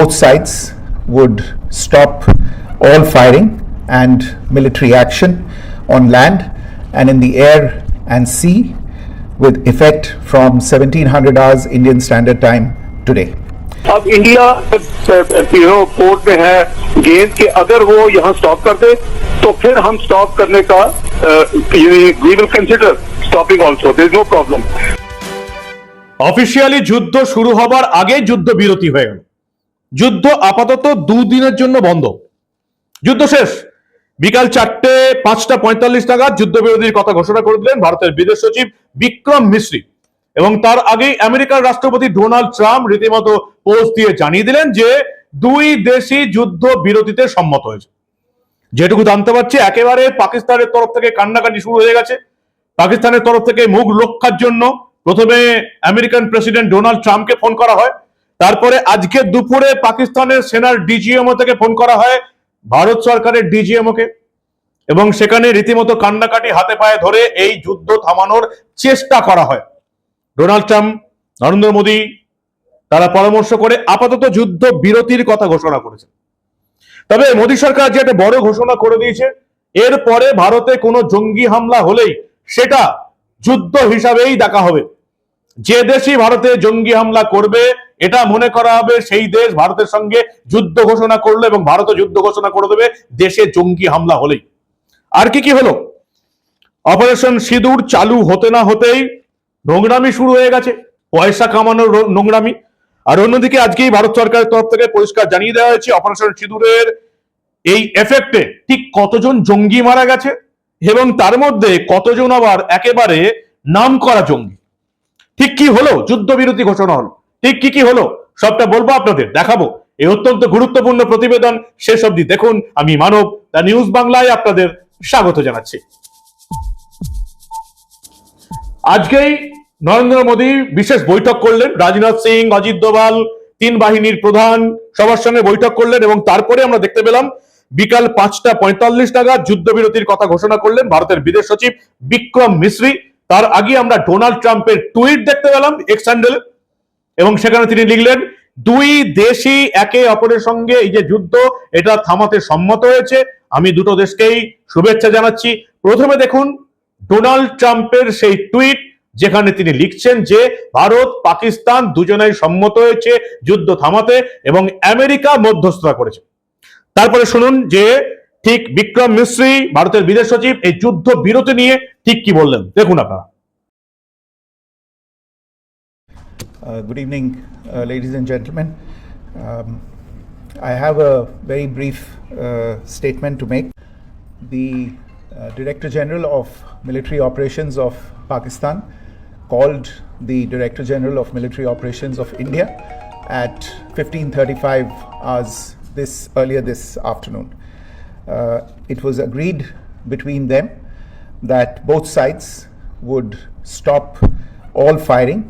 both sides would stop all firing and military action on land and in the air and sea with effect from 1700 hours Indian Standard Time today. अब India you no court में है गेंद कि अगर वो यहाँ stop कर दे तो फिर हम स्टॉप करने का we will consider stopping also there is no problem officially যুদ্ধ শুরু হবার আগে যুদ্ধ বিরতি হয়ে গেল যুদ্ধ আপাতত দুদিনের জন্য বন্ধ। যুদ্ধ শেষ। বিকাল চারটে পাঁচটা পঁয়তাল্লিশ নাগাদ যুদ্ধবিরতির কথা ঘোষণা করে দিলেন ভারতের বিদেশ সচিব বিক্রম মিশ্রি এবং তার আগেই আমেরিকার রাষ্ট্রপতি ডোনাল্ড ট্রাম্প রীতিমতো পোস্ট দিয়ে জানিয়ে দিলেন যে দুই দেশই যুদ্ধ বিরতিতে সম্মত হয়েছে। যেটুকু জানতে পারছি, একেবারে পাকিস্তানের তরফ থেকে কান্নাকাটি শুরু হয়ে গেছে। পাকিস্তানের তরফ থেকে মুখ রক্ষার জন্য প্রথমে আমেরিকান প্রেসিডেন্ট ডোনাল্ড ট্রাম্পকে ফোন করা হয়। তারপরে আজকে দুপুরে পাকিস্তানের সেনার ডিজিএমও থেকে ফোন করা হয়, ভারত সরকারের ডিজিএমও কে এবং সেখানে রীতিমতো কান্নাকাটি হাতে পায়ে ধরে এই যুদ্ধ থামানোর চেষ্টা করা হয়। ডোনাল্ড ট্রাম্প, নরেন্দ্র মোদী, তারা পরামর্শ করে আপাতত যুদ্ধ বিরতির কথা ঘোষণা করেছে। তবে মোদী সরকার যে একটা বড় ঘোষণা করে দিয়েছে এরপরে ভারতে কোনো জঙ্গি হামলা হলেই সেটা যুদ্ধ হিসাবেই দেখা হবে। যে দেশই ভারতে জঙ্গি হামলা করবে এটা মনে করা হবে সেই দেশ ভারতের সঙ্গে যুদ্ধ ঘোষণা করল এবং ভারতও যুদ্ধ ঘোষণা করে দেবে, দেশে জঙ্গি হামলা হলেই। আর কি কি হলো? অপারেশন সিঁদুর চালু হতে না হতেই নোংরামি শুরু হয়ে গেছে। পয়সা কামানোর নোংরামি। আর অন্যদিকে আজকেই ভারত সরকারের তরফ থেকে পরিষ্কার জানিয়ে দেওয়া হয়েছে অপারেশন সিঁদুরের এই এফেক্টে ঠিক কতজন জঙ্গি মারা গেছে এবং তার মধ্যে কতজন আবার একেবারে নাম করা জঙ্গি? ঠিক কি হলো? যুদ্ধবিরতি ঘোষণা হলো। ঠিক কি কি হলো? সবটা বলব আপনাদের, দেখাবো। এই অত্যন্ত গুরুত্বপূর্ণ প্রতিবেদন শেষ অবধি দেখুন। আমি মানব, দ্য নিউজ বাংলায় আপনাদের স্বাগত জানাচ্ছি। আজকেই নরেন্দ্র মোদী বিশেষ বৈঠক করলেন। রাজনাথ সিং, অজিত দোভাল, তিন বাহিনীর প্রধান সবার সঙ্গে বৈঠক করলেন এবং তারপরে আমরা দেখতে পেলাম, বিকাল পাঁচটা পঁয়তাল্লিশ নাগাদ যুদ্ধবিরতির কথা ঘোষণা করলেন ভারতের বিদেশ সচিব বিক্রম মিশ্রি। তার আগে আমরা ডোনাল্ড ট্রাম্পের টুইট দেখতে পেলাম এক্স হ্যান্ডেলে এবং সেখানে তিনি লিখলেন, দুই দেশই একে অপরের সঙ্গে এই যে যুদ্ধ, এটা থামাতে সম্মত হয়েছে। আমি দুটো দেশকেই শুভেচ্ছা জানাচ্ছি। প্রথমে দেখুন, ডোনাল্ড ট্রাম্পের সেই টুইট, যেখানে তিনি লিখছেন যে, ভারত, পাকিস্তান দুজনেই সম্মত হয়েছে যুদ্ধ থামাতে এবং আমেরিকা মধ্যস্থতা করেছে। তারপরে শুনুন যে, ঠিক বিক্রম মিশ্রী, ভারতের বিদেশ সচিব, এই যুদ্ধ বিরতি নিয়ে ঠিক কি বললেন। দেখুন আপনারা। Uh, Good evening, uh, ladies and gentlemen. Um, I have a very brief uh, statement to make. The uh, Director General of Military Operations of Pakistan called the Director General of Military Operations of India at 15:35 hours this earlier this afternoon. Uh, It was agreed between them that both sides would stop all firing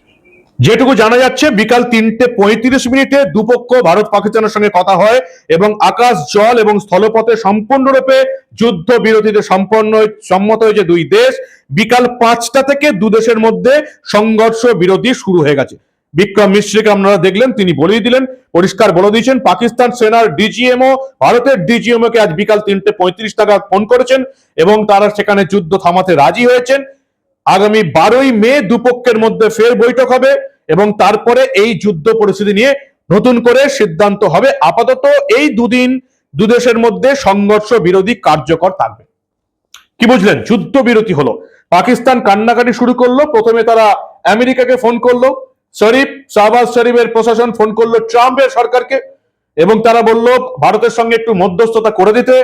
যেটুকু জানা যাচ্ছে, বিকাল তিনটে পঁয়ত্রিশ মিনিটে দুপক্ষ ভারত পাকিস্তানের সঙ্গে কথা হয় এবং আকাশ, জল এবং স্থলপথে সম্পূর্ণরূপে যুদ্ধ বিরতিতে সম্পন্ন সম্মত হয়েছে দুই দেশ। বিকাল পাঁচটা থেকে দু দেশের মধ্যে সংঘর্ষ বিরতি শুরু হয়ে গেছে। বিক্রম মিশ্রকে আপনারা দেখলেন, তিনি বলেই দিলেন, পরিষ্কার বলে দিয়েছেন, পাকিস্তান সেনার ডিজিএমও, ভারতের ডিজিএমও কে আজ বিকাল তিনটে পঁয়ত্রিশ টাকা ফোন করেছেন এবং তারা সেখানে যুদ্ধ থামাতে রাজি হয়েছেন। আগামী বারোই মে দুপক্ষের মধ্যে ফের বৈঠক হবে। এবং তারপরে এই যুদ্ধ পরিস্থিতি নিয়ে নতুন করে সিদ্ধান্ত হবে। আপাতত এই দুদিন দুদেশের মধ্যে সংঘর্ষ বিরোধী কার্যকর থাকবে। কি বুঝলেন? যুদ্ধ বিরতি হলো। পাকিস্তান কান্নাকাটি শুরু করল। প্রথমে তারা আমেরিকাকে ফোন করল। শরীফ, শাহবাজ শরীফের প্রশাসন ফোন করল ট্রাম্পের সরকারকে এবং তারা বলল, ভারতের সঙ্গে একটু মধ্যস্থতা করে দিতে।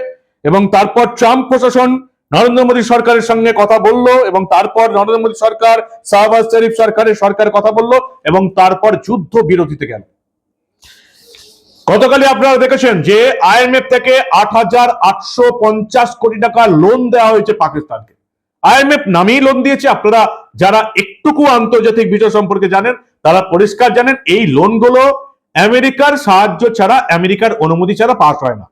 এবং তারপর ট্রাম্প প্রশাসন নরেন্দ্র মোদী সরকারের সঙ্গে কথা বলল এবং তারপর নরেন্দ্র মোদী সরকার, শাহবাজ শরীফ সরকারের সরকার কথা বলল এবং তারপর যুদ্ধ বিরতিতে গেল। গতকালই আপনারা দেখেছেন যে আইএমএফ থেকে আট হাজার আটশো পঞ্চাশ কোটি টাকা লোন দেওয়া হয়েছে পাকিস্তানকে। আইএমএফ নামেই লোন দিয়েছে। আপনারা যারা একটুকু আন্তর্জাতিক বিষয় সম্পর্কে জানেন, তারা পরিষ্কার জানেন, এই লোনগুলো আমেরিকার সাহায্য ছাড়া, আমেরিকার অনুমতি ছাড়া পাস হয় না।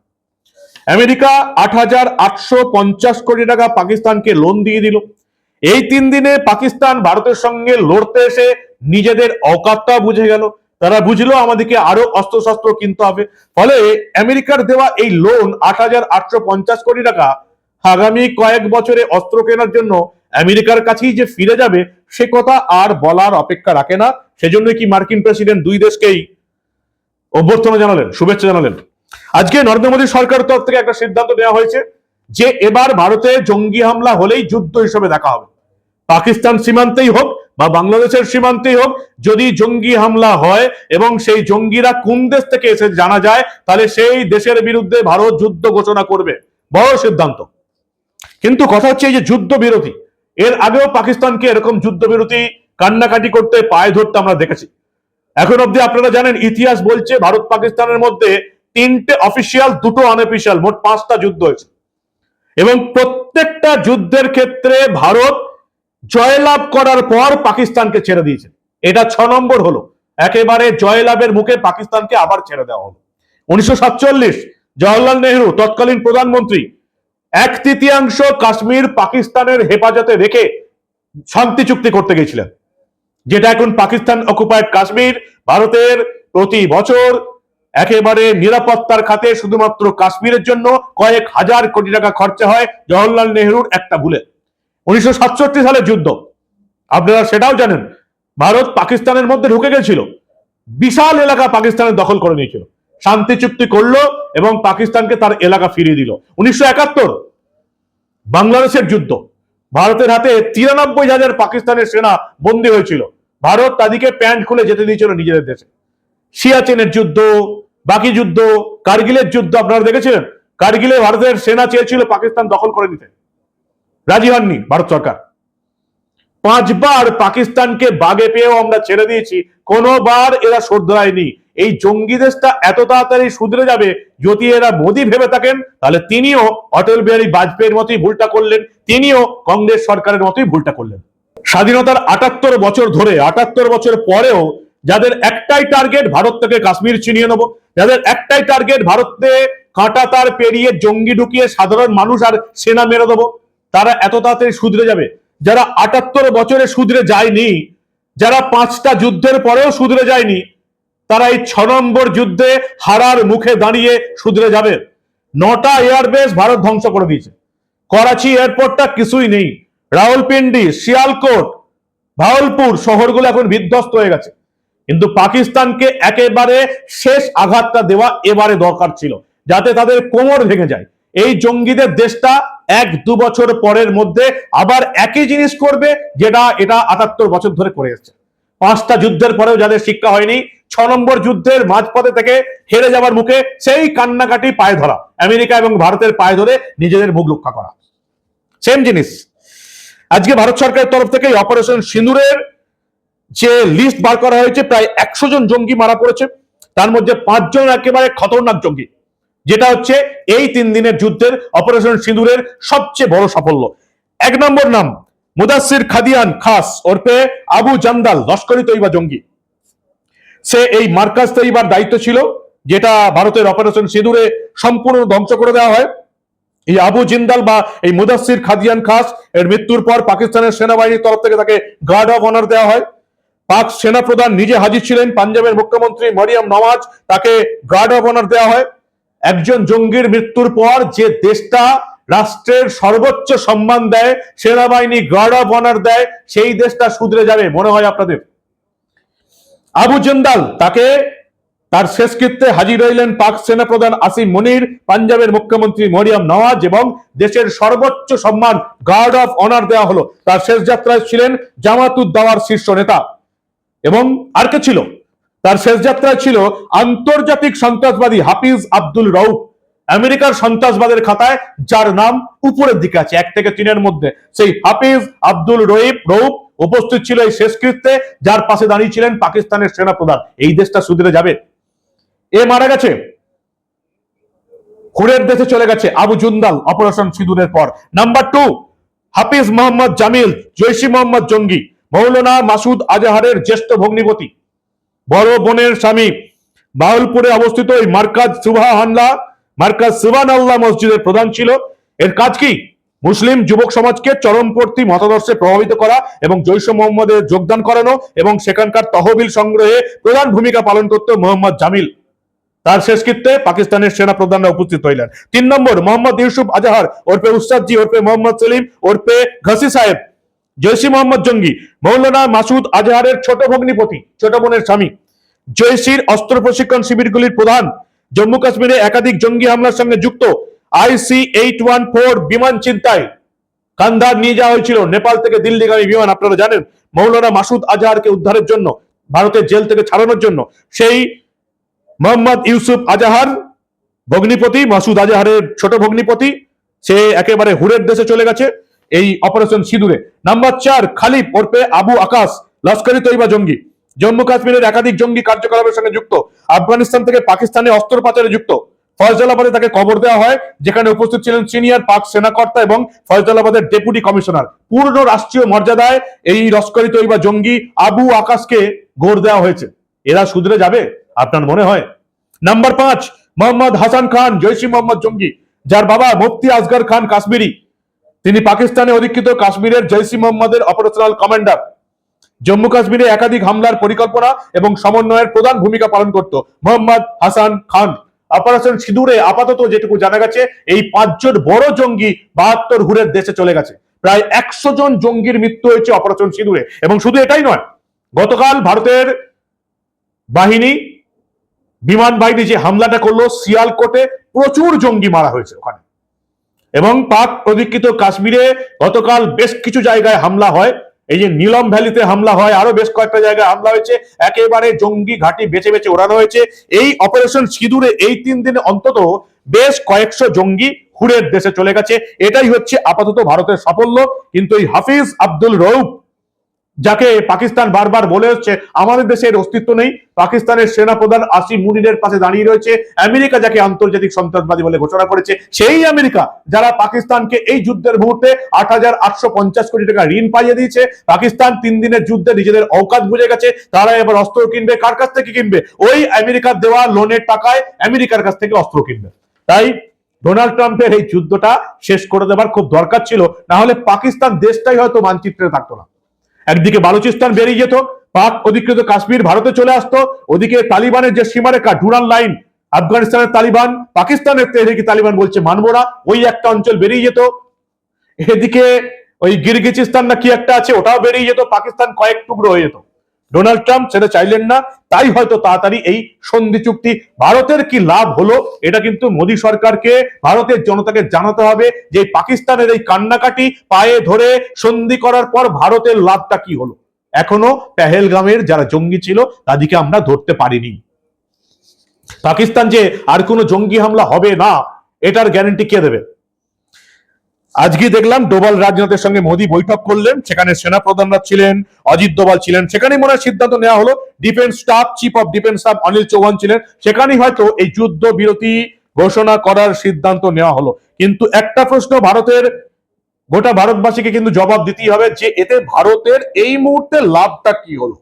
আমেরিকা আট আটশো পঞ্চাশ কোটি টাকা পাকিস্তানকে লোন দিয়ে দিল। এই তিন দিনে পাকিস্তান ভারতের সঙ্গে লড়তে এসে নিজেদের অকাতটা বুঝে গেল। তারা বুঝলো আমাদেরকে আরও অস্ত্রশস্ত্র কিনতে হবে। ফলে আমেরিকার দেওয়া এই লোন আট হাজার আটশো পঞ্চাশ কোটি টাকা আগামী কয়েক বছরে অস্ত্র কেনার জন্য আমেরিকার কাছেই যে ফিরে যাবে, সে কথা আর বলার অপেক্ষা রাখে না। সেজন্য কি মার্কিন প্রেসিডেন্ট দুই দেশকেই অভ্যর্থনা জানালেন, শুভেচ্ছা জানালেন। আজকে নরেন্দ্র মোদী সরকারের তরফ থেকে একটা সিদ্ধান্ত নেওয়া হয়েছে যে এবার ভারতে জঙ্গি হামলা হলেই যুদ্ধ হিসেবে দেখা হবে। পাকিস্তান সীমান্তেই হোক বা বাংলাদেশের সীমান্তেই হোক, যদি জঙ্গি হামলা হয় এবং সেই জঙ্গিরা কোন দেশ থেকে এসে জানা যায়, তাহলে সেই দেশের বিরুদ্ধে ভারত যুদ্ধ ঘোষণা করবে। বড় সিদ্ধান্ত। কিন্তু কথা হচ্ছে এই যে যুদ্ধ বিরতি, এর আগেও পাকিস্তানকে এরকম যুদ্ধ বিরতি কান্নাকাটি করতে পায়ে ধরতে আমরা দেখেছি। এখন অব্দি আপনারা জানেন, ইতিহাস বলছে ভারত পাকিস্তানের মধ্যে তিনটে অফিসিয়াল, দুটো আনঅফিসিয়াল মোট পাঁচটা যুদ্ধ হয়েছে। এবং প্রত্যেকটা যুদ্ধের ক্ষেত্রে ভারত জয়লাভ করার পর পাকিস্তানকে ছেড়ে দিয়েছে। এটা ছ নম্বর হলো। একেবারে জয়লাভের মুখে পাকিস্তানকে আবার ছেড়ে দেওয়া হলো। উনিশশো সাতচল্লিশ, জওয়াহরলাল নেহরু, তৎকালীন প্রধানমন্ত্রী, এক তৃতীয়াংশ কাশ্মীর পাকিস্তানের হেফাজতে রেখে শান্তি চুক্তি করতে গেছিলেন, যেটা এখন পাকিস্তান অকুপায়েড কাশ্মীর, ভারতের প্রতি বছর একেবারে নিরাপত্তার খাতে শুধুমাত্র কাশ্মীরের জন্য কয়েক হাজার কোটি টাকা খরচা হয় জওহরলাল নেহরুর একটা ভুলে উনিশশো সালের যুদ্ধ। আপনারা সেটাও জানেন, ভারত পাকিস্তানের মধ্যে ঢুকে গেছিল। বিশাল এলাকা পাকিস্তানের দখল করে নিয়েছিল। শান্তি চুক্তি করল এবং পাকিস্তানকে তার এলাকা ফিরিয়ে দিল। উনিশশো একাত্তর, বাংলাদেশের যুদ্ধ। ভারতের হাতে তিরানব্বই হাজার পাকিস্তানের সেনা বন্দী হয়েছিল। ভারত তাদেরকে প্যান্ট খুলে যেতে দিয়েছিল নিজেদের দেশে। সিয়াচেনের যুদ্ধ বাকি যুদ্ধ, কার্গিলের যুদ্ধ, আপনারা দেখেছিলেন? কার্গিলে ভারতের সেনা চেয়েছিল পাকিস্তান দখল করে নিতে। রাজি হননি ভারত সরকার। পাঁচবার পাকিস্তানকে বাগে পেয়েও আমরা ছেড়ে দিয়েছি। কোনোবার এরা শোধরায়নি। এই জঙ্গি দেশটা এত তাড়াতাড়ি শুধরে যাবে, যদি এরা মোদি ভেবে থাকেন, তাহলে তিনিও অটল বিহারী বাজপেয়ীর মতোই ভুলটা করলেন, তিনিও কংগ্রেস সরকারের মতোই ভুলটা করলেন। স্বাধীনতার আটাত্তর বছর ধরে, আটাত্তর বছর পরেও যাদের একটাই টার্গেট ভারত থেকে কাশ্মীর ছিনিয়ে নেব, যাদের একটাই টার্গেট ভারতে কাঁটা তার পেরিয়ে জঙ্গি ঢুকিয়ে সাধারণ মানুষ আর সেনা মেরে দেবো, তারা এত তাড়াতাড়ি শুধরে যাবে। যারা আটাত্তর বছরে শুধরে যায়নি, যারা পাঁচটা যুদ্ধের পরেও শুধরে যায়নি, তারা এই ছ নম্বর যুদ্ধে হারার মুখে দাঁড়িয়ে শুধরে যাবে। নটা এয়ারবেস ভারত ধ্বংস করে দিয়েছে। করাচি এয়ারপোর্টটা কিছুই নেই। রাওয়ালপিন্ডি শিয়ালকোট, ভাওলপুর শহরগুলো এখন বিধ্বস্ত হয়ে গেছে। কিন্তু পাকিস্তানকে একেবারে শেষ আঘাতটা দেওয়া এবারে দরকার ছিল, যাতে তাদের কোমর ভেঙে যায়। এই জঙ্গিদের দেশটা এক দু বছর পরের মধ্যে আবার একই জিনিস করবে যেটা এটা আটাত্তর বছর ধরে করে এসছে। পাঁচটা যুদ্ধের পরেও যাদের শিক্ষা হয়নি, ছ নম্বর যুদ্ধের মাঝপথে থেকে হেরে যাওয়ার মুখে সেই কান্নাকাটি পায়ে ধরা, আমেরিকা এবং ভারতের পায়ে ধরে নিজেদের মুখ রক্ষা করা। সেম জিনিস। আজকে ভারত সরকারের তরফ থেকে অপারেশন সিঁদুরের যে লিস্ট বার করা হয়েছে, প্রায় একশো জন জঙ্গি মারা পড়েছে। তার মধ্যে পাঁচজন একেবারে খতরনাক জঙ্গি, যেটা হচ্ছে এই তিন দিনের যুদ্ধের অপারেশন সিঁদুরের সবচেয়ে বড় সাফল্য। এক নম্বর নাম মুদাসির খাদিয়ান খাস ওরফে আবু জান্দাল লস্করি তৈবা জঙ্গি। সে এই মার্কাজ তৈবার দায়িত্ব ছিল, যেটা ভারতের অপারেশন সিঁদুরে সম্পূর্ণ ধ্বংস করে দেওয়া হয়। এই আবু জিন্দাল বা এই মুদাসির খাদিয়ান খাস, এর মৃত্যুর পর পাকিস্তানের সেনাবাহিনীর তরফ থেকে তাকে গার্ড অফ অনার দেওয়া হয়। পাক সেনাপ্রধান নিজে হাজির ছিলেন পাঞ্জাবের মুখ্যমন্ত্রী মরিয়াম নওয়াজ। তাকে গার্ড অফ অনার দেওয়া হয়। একজন জঙ্গির মৃত্যুর পর যে দেশটা রাষ্ট্রের সর্বোচ্চ সম্মান দেয়, সেনাবাহিনী গার্ড অফ অনার দেয়, সেই দেশটা শুধরে যাবে। মনে হয় আপনাদের? আবু জিন্দাল তাকে তার শেষকৃত্যে হাজির রইলেন পাক সেনাপ্রধান আসিম মনির, পাঞ্জাবের মুখ্যমন্ত্রী মরিয়াম নওয়াজ এবং দেশের সর্বোচ্চ সম্মান গার্ড অফ অনার দেওয়া হলো। তার শেষ যাত্রায় ছিলেন জামাতুদ্দাওয়ার শীর্ষ নেতা। এবং আর কে ছিল? তার শেষ যাত্রায় ছিল আন্তর্জাতিক সন্ত্রাসবাদী হাফিজ আব্দুল রউফ। আমেরিকার সন্ত্রাসবাদের খাতায় যার নাম উপরের দিকে আছে, এক থেকে তিনের মধ্যে। সেই হাফিজ আব্দুল রহিব রৌফ উপস্থিত ছিল এই শেষকৃত্যে, যার পাশে দাঁড়িয়ে ছিলেন পাকিস্তানের সেনাপ্রধান। এই দেশটা সুধরে যাবে। এ মারা গেছে। হুরের দেশে চলে গেছে আবু জুন্দাল, অপারেশন সিঁদুরের পর। নাম্বার টু, হাফিজ মোহাম্মদ জামিল, জৈশি মোহাম্মদ জঙ্গি। মৌলানা মাসুদ আজাহারের জ্যেষ্ঠ ভগ্নিপতি। বড় বোনের স্বামী। বাউলপুরে অবস্থিত এই মার্কাজ সুভা হানলা মার্কাজ সুবান আল্লাহ মসজিদের প্রধান ছিল। এর কাজ কি? মুসলিম যুবক সমাজকে চরমপন্থী মতাদর্শে প্রভাবিত করা এবং জৈশ মোহাম্মদের যোগদান করানো এবং সেখানকার তহবিল সংগ্রহে প্রধান ভূমিকা পালন করত মোহাম্মদ জামিল। তার শেষকৃত্যে পাকিস্তানের সেনা প্রধানরা উপস্থিত হইলেন। তিন নম্বর, মোহাম্মদ ইউসুফ আজাহার ওরফে উস্তাদজি ওরফে মোহাম্মদ সেলিম, ওরফে ঘসি সাহেব। জৈসি মোহাম্মদ জঙ্গি, মৌলানা মাসুদ আজহারের ছোট ভগ্নিপতি ছোট বোনের স্বামী। জৈসির অস্ত্র প্রশিক্ষণ শিবিরগুলির প্রধান, জম্মু কাশ্মীরে একাধিক জঙ্গি হামলার সঙ্গে যুক্ত আইসি এইট ওয়ান ফোর বিমান চিন্তায় কান্দার নিয়ে যাওয়া হয়েছিল নেপাল থেকে দিল্লিগামী বিমান, আপনারা জানেন, মৌলানা মাসুদ আজহারকে উদ্ধারের জন্য, ভারতের জেল থেকে ছাড়ানোর জন্য। সেই মোহাম্মদ ইউসুফ আজাহার, ভগ্নিপতি, মাসুদ আজাহারের ছোট ভগ্নিপতি, সে একেবারে হুরের দেশে চলে গেছে। এই অপারেশন সিঁদুরে। নাম্বার চার, খালিফ ওরফে আবু আকাশ লস্করি তৈবা জঙ্গি। জম্মু কাশ্মীরের একাধিক জঙ্গি কার্যকলাপের সঙ্গে যুক্ত। আফগানিস্তান থেকে পাকিস্তানে অস্ত্র পাচারে যুক্ত। ফয়জলাবাদে তাকে কবর দেওয়া হয়, যেখানে উপস্থিত ছিলেন সিনিয়র পাক সেনাকর্তা এবং ফয়জলাবাদের ডেপুটি কমিশনার। পূর্ণ রাষ্ট্রীয় মর্যাদায় এই লস্করি তৈবা জঙ্গি আবু আকাশকে গড় দেওয়া হয়েছে। এরা সুদরে যাবে, আপনার মনে হয়? নাম্বার পাঁচ, মোহাম্মদ হাসান খান জৈশি মোহাম্মদ জঙ্গি, যার বাবা মুফতি আসগর খান কাশ্মীরি। তিনি পাকিস্তানে অধিকৃত কাশ্মীরের জৈসি মোহাম্মদের অপারেশনাল কমান্ডার জম্মু কাশ্মীরে একাধিক হামলার পরিকল্পনা এবং সমন্বয়ের প্রধান ভূমিকা পালন করত, মোহাম্মদ হাসান খান। অপারেশন সিঁদুরে আপাতত যেটুকু জানা গেছে, এই পাঁচজন বড় জঙ্গি বাহাত্তর হুরের দেশে চলে গেছে। প্রায় একশো জন জঙ্গির মৃত্যু হয়েছে অপারেশন সিঁদুরে। এবং শুধু এটাই নয়, গতকাল ভারতের বাহিনী, বিমান বাহিনী যে হামলাটা করল সিয়ালকোটে প্রচুর জঙ্গি মারা হয়েছে ওখানে। এবং পাক অধিকৃত কাশ্মীরে গতকাল বেশ কিছু জায়গায় হামলা হয়। এই যে নীলম ভ্যালিতে হামলা হয় আরও বেশ কয়েকটা জায়গায় হামলা হয়েছে। একেবারে জঙ্গি ঘাঁটি বেছে বেছে ওড়ানো হয়েছে। এই অপারেশন সিঁদুরে এই তিন দিনে অন্তত বেশ কয়েকশো জঙ্গি হুরের দেশে চলে গেছে। এটাই হচ্ছে আপাতত ভারতের সাফল্য। কিন্তু এই হাফিজ আব্দুল রৌফ যাকে পাকিস্তান বারবার বলে হচ্ছে, আমাদের দেশের অস্তিত্ব নেই। পাকিস্তানের সেনাপ্রধান আসিম মুনিরের পাশে দাঁড়িয়ে রয়েছে। আমেরিকা যাকে আন্তর্জাতিক সন্ত্রাসবাদী বলে ঘোষণা করেছে, সেই আমেরিকা যারা পাকিস্তানকে এই যুদ্ধের মুহূর্তে আট হাজার আটশো পঞ্চাশ কোটি টাকা ঋণ পাইয়ে দিয়েছে, পাকিস্তান তিন দিনের যুদ্ধে নিজেদের অকাত বুঝে গেছে, তারা এবার অস্ত্র কিনবে, কার কাছ থেকে কিনবে? ওই আমেরিকার দেওয়া লোনের টাকায় আমেরিকার কাছ থেকে অস্ত্র কিনবে। তাই ডোনাল্ড ট্রাম্পের এই যুদ্ধটা শেষ করে দেবার খুব দরকার ছিল, না হলে পাকিস্তান দেশটাই হয়তো মানচিত্রে থাকতো না। একদিকে বালুচিস্তান বেরিয়ে যেত, পাক অধিকৃত কাশ্মীর ভারতে চলে আসতো, ওদিকে তালিবানের যে সীমারেখা ডুরাল লাইন, আফগানিস্তানের তালিবান, পাকিস্তানের তেহরিকি তালিবান বলছে মানবো না ওই একটা অঞ্চল বেরিয়ে যেত। এদিকে ওই গিরগিচিস্তান না কি একটা আছে, ওটাও বেরিয়ে যেত, পাকিস্তান কয়েক টুকরো হয়ে যেত। ডোনাল্ড ট্রাম্প সেটা চাইলেন না, তাই হয়তো তাড়াতাড়ি এই সন্ধি চুক্তি ভারতের কি লাভ হলো, এটা কিন্তু মোদী সরকারকে, ভারতের জনতাকে জানাতে হবে যে পাকিস্তানের এই কান্নাকাটি পায়ে ধরে সন্ধি করার পর ভারতের লাভটা কি হলো। এখনও পেহেলগামের যারা জঙ্গি ছিল, তাদেরকে আমরা ধরতে পারিনি। পাকিস্তান যে আর কোনো জঙ্গি হামলা হবে না, এটার গ্যারান্টি কে দেবে? আজকে দেখলাম ডোভাল রাজনাথের সঙ্গে মোদী বৈঠক করলেন, সেখানে সেনা প্রধানরা ছিলেন, অজিত দোভাল ছিলেন, সেখানেই মনে হয় সিদ্ধান্ত নেওয়া হলো defence staff chief of defence staff Anil Chauhan ছিলেন, সেখানেই হয়তো এই যুদ্ধ বিরতি ঘোষণা করার সিদ্ধান্ত নেওয়া হলো। কিন্তু একটা প্রশ্ন ভারতের, গোটা ভারতবাসীকে কিন্তু জবাব দিতেই হবে যে এতে ভারতের এই মুহূর্তে লাভটা কি হলো?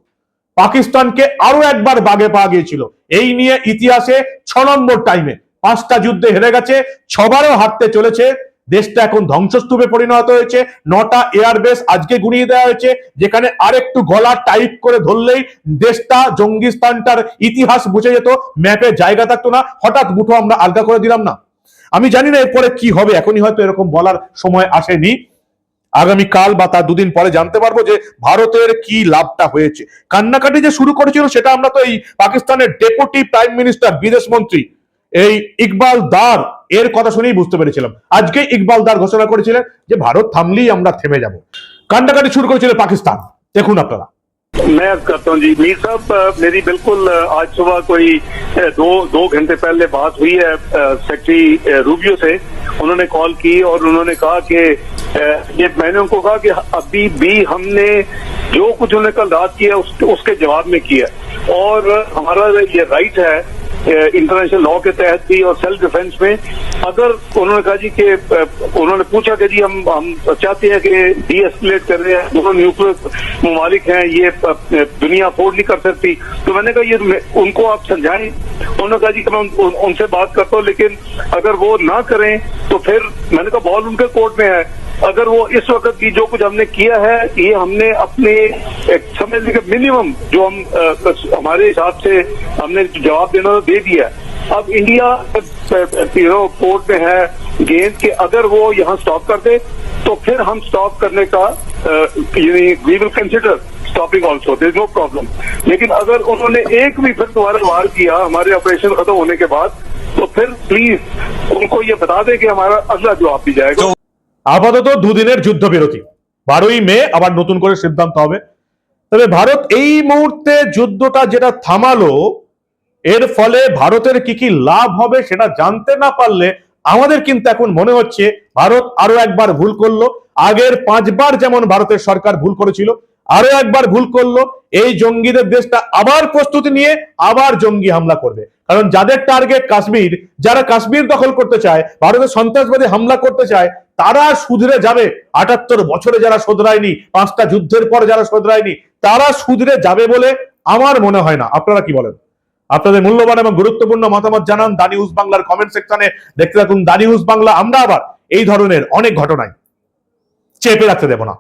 পাকিস্তানকে আরও একবার বাগে পাওয়া গিয়েছিল। এই নিয়ে ইতিহাসে ছ নম্বর টাইমে পাঁচটা যুদ্ধে হেরে গেছে, ছবারও হারতে চলেছে দেশটা এখন ধ্বংসস্তূপে পরিণত হয়েছে। নটা এয়ারবেস আজকে গুনিয়ে দেওয়া হয়েছে, যেখানে আরেকটু গলা টাইপ করে ধরলেই দেশটা, জঙ্গিস্তানটার ইতিহাস বুঝে যেত ম্যাপে জায়গা থাকতো না। হঠাৎ মুঠো আমরা আলগা করে দিলাম না। আমি জানি না এরপরে কি হবে, এখনই হয়তো এরকম বলার সময় আসেনি। আগামী কাল বা তার দুদিন পরে জানতে পারব যে ভারতের কি লাভটা হয়েছে। কান্নাকাটি যে শুরু করেছিল, সেটা আমরা তো এই পাকিস্তানের ডেপুটি প্রাইম মিনিস্টার, বিদেশ মন্ত্রী এই ইকবাল দার، এর কথা শুনেই বুঝতে পেরেছিলাম। আজকে ইকবাল দার ঘোষণা করেছিলেন যে ভারত থামলেই আমরা থেমে যাব। কান্ডাকাটি শুরু করেছিল পাকিস্তান। দেখুন আপনারা। میں عرض کرتا ہوں جی میر صاحب میری بالکل آج صبح کوئی دو دو گھنٹے پہلے بات ہوئی ہے سیکٹری روبیو سے انہوں نے کال کی اور انہوں نے کہا کہ یہ میں نے ان کو کہا کہ ابھی بھی ہم نے جو کچھ انہوں نے کل رات کیا اس کے جواب میں کیا اور ہمارا یہ رائٹ ہے انٹرنیشنل لا کے تحت بھی اور سیلف ڈیفینس میں، اگر انہوں نے کہا جی کہ، انہوں نے پوچھا کہ جی ہم ہم چاہتے ہیں کہ ڈی ایسکولیٹ کر رہے ہیں، دونوں نیوکل ممالک ہیں، یہ دنیا افورڈ نہیں کر سکتی۔ تو میں نے کہا یہ ان کو آپ سمجھائیں۔ انہوں نے کہا جی کہ میں ان سے بات کرتا ہوں، لیکن اگر وہ نہ کریں تو پھر، میں نے کہا بال ان کے کورٹ میں ہے۔ اگر وہ اس وقت کی جو کچھ ہم نے کیا ہے، یہ ہم نے اپنے سمجھ لیں کہ منیمم جو ہم ہمارے حساب سے ہم نے جواب دینا دے دیا اب انڈیا پورٹ میں ہے، گیند کہ اگر وہ یہاں سٹاپ کر دے، تو پھر ہم سٹاپ کرنے کا یعنی وی ول کنسیڈر اسٹاپنگ آلسو دیر نو پرابلم لیکن اگر انہوں نے ایک بھی پھر دوبارہ وار کیا، ہمارے آپریشن ختم ہونے کے بعد، تو پھر پلیز ان کو یہ بتا دیں کہ ہمارا اگلا جواب بھی جائے گا۔ আপাতত দুদিনের যুদ্ধবিরতি। বারোই মে আবার নতুন করে সিদ্ধান্ত হবে। তবে ভারত এই মুহূর্তে যুদ্ধটা যেটা থামালো, এর ফলে ভারতের কি কি লাভ হবে সেটা জানতে না পারলে আমাদের কিন্তু এখন মনে হচ্ছে ভারত আরও একবার ভুল করল। আগের পাঁচবার যেমন ভারতের সরকার ভুল করেছিল, আরও একবার ভুল করল। এই জঙ্গিদের দেশটা আবার প্রস্তুতি নিয়ে আবার জঙ্গি হামলা করবে। কারণ যাদের টার্গেট কাশ্মীর, যারা কাশ্মীর দখল করতে চায়, ভারতের সন্ত্রাসবাদী হামলা করতে চায় তারা সুধরে যাবে। আটাত্তর বছরে যারা শোধরায়নি, পাঁচটা যুদ্ধের পর যারা শোধরায়নি, তারা সুধরে যাবে বলে আমার মনে হয় না। আপনারা কি বলেন? আপনাদের মূল্যবান এবং গুরুত্বপূর্ণ মতামত জানান দানি নিউজ বাংলার কমেন্ট সেকশনে। দেখতে থাকুন দানি নিউজ বাংলা। আমরা আবার এই ধরনের অনেক ঘটনায় চেপে রাখতে দেব না।